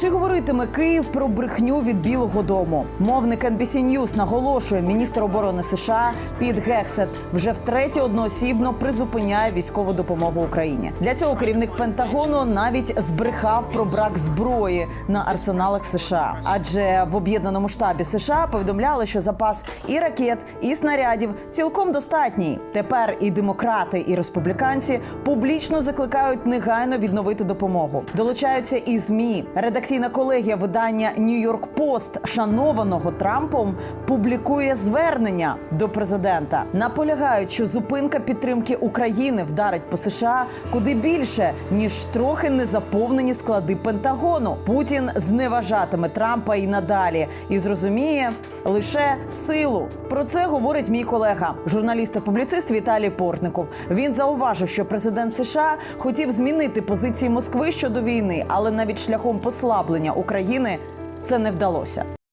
Чи говоритиме Київ про брехню від Білого Дому? Мовник NBC News наголошує, міністр оборони США Піт Гексет вже втретє одноосібно призупиняє військову допомогу Україні. Для цього керівник Пентагону навіть збрехав про брак зброї на арсеналах США. Адже в об'єднаному штабі США повідомляли, що запас і ракет, і снарядів цілком достатній. Тепер і демократи, і республіканці публічно закликають негайно відновити допомогу. Долучаються і змі. Редакційна колегія видання Нью-Йорк Пост, шанованого Трампом, публікує звернення до президента. Наполягають, що зупинка підтримки України вдарить по США куди більше ніж трохи незаповнені склади Пентагону. Путін зневажатиме Трампа і надалі і зрозуміє лише силу. Про це говорить мій колега, журналіст та публіцист Віталій Портников. Він зауважив, що президент США хотів змінити позиції Москви щодо війни, але навіть шляхом послаблення України це не вдалося.